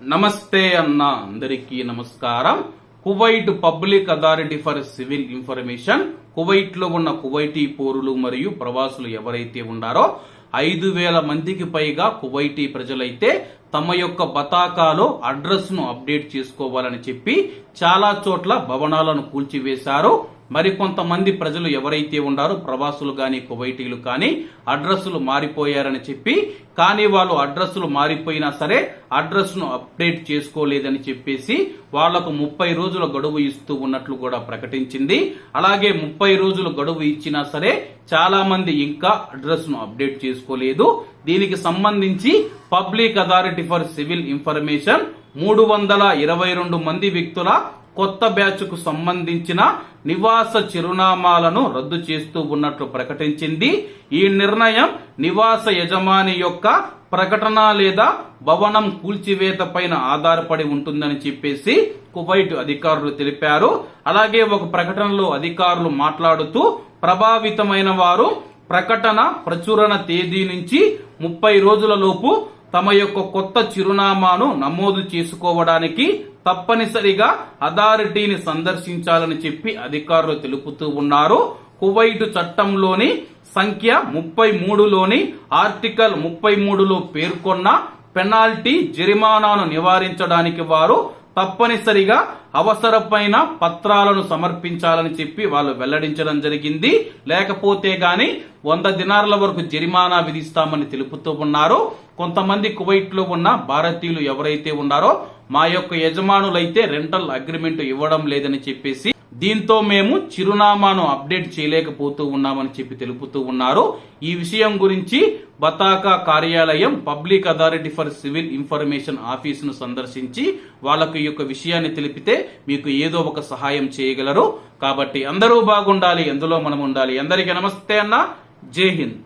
నమస్తే అన్న అందరికీ నమస్కారం. Kuwait public authority for civil information. కువైట్లో ఉన్న కువైటీ పౌరులు మరియు ప్రవాసులు ఎవరైతే ఉన్నారో ఐదు వేల మందికి పైగా కువైటీ ప్రజలైతే తమ యొక్క బతాకాలో అడ్రస్ను అప్డేట్ చేసుకోవాలని చెప్పి చాలా చోట్ల భవనాలను కూల్చివేశారు. మరికొంతమంది ప్రజలు ఎవరైతే ఉన్నారో ప్రవాసులు కానీ కువైటీలు కానీ అడ్రస్సులు మారిపోయారని చెప్పి కానీ వాళ్ళు అడ్రస్సులు మారిపోయినా సరే అడ్రస్ను అప్డేట్ చేసుకోలేదని చెప్పేసి వాళ్ళకు ముప్పై రోజుల గడువు ఇస్తూ ఉన్నట్లు కూడా ప్రకటించింది. అలాగే ముప్పై రోజుల గడువు ఇచ్చినా సరే చాలా మంది ఇంకా అడ్రస్ను అప్డేట్ చేసుకోలేదు. దీనికి సంబంధించి public authority for civil information మూడు వందల ఇరవై రెండు మంది వ్యక్తుల కొత్త బ్యాచ్కు సంబంధించిన నివాస చిరునామాలను రద్దు చేస్తూ ఉన్నట్లు ప్రకటించింది. ఈ నిర్ణయం నివాస యజమాని యొక్క ప్రకటన లేదా భవనం కూల్చివేత పైన ఆధారపడి ఉంటుందని చెప్పేసి కువైట్ అధికారులు తెలిపారు. అలాగే ఒక ప్రకటనలో అధికారులు మాట్లాడుతూ ప్రభావితమైన వారు ప్రకటన ప్రచురణ తేదీ నుంచి ముప్పై రోజుల లోపు తమ యొక్క కొత్త చిరునామాను నమోదు చేసుకోవడానికి తప్పనిసరిగా అథారిటీని సందర్శించాలని చెప్పి అధికారులు తెలుపుతూ ఉన్నారు. కువైట్ చట్టంలోని సంఖ్య ముప్పై మూడులోని ఆర్టికల్ ముప్పై మూడులో పేర్కొన్న పెనాల్టీ జరిమానాను నివారించడానికి వారు తప్పనిసరిగా అవసరమైన పత్రాలను సమర్పించాలని చెప్పి వాళ్ళు వెల్లడించడం జరిగింది. లేకపోతే గాని వంద దినార్ల వరకు జరిమానా విధిస్తామని తెలుపుతూ ఉన్నారు. కొంతమంది కువైట్లో ఉన్న భారతీయులు ఎవరైతే ఉన్నారో మా యొక్క యజమానులైతే రెంటల్ అగ్రిమెంట్ ఇవ్వడం లేదని చెప్పేసి దీంతో మేము చిరునామాను అప్డేట్ చేయలేకపోతూ ఉన్నామని చెప్పి తెలుపుతూ ఉన్నారు. ఈ విషయం గురించి బతాకా కార్యాలయం public authority for civil information ఆఫీసును సందర్శించి వాళ్ళకు ఈ యొక్క విషయాన్ని తెలిపితే మీకు ఏదో ఒక సహాయం చేయగలరు. కాబట్టి అందరూ బాగుండాలి ఎందులో మనం ఉండాలి అందరికీ నమస్తే అన్న. జై హింద్.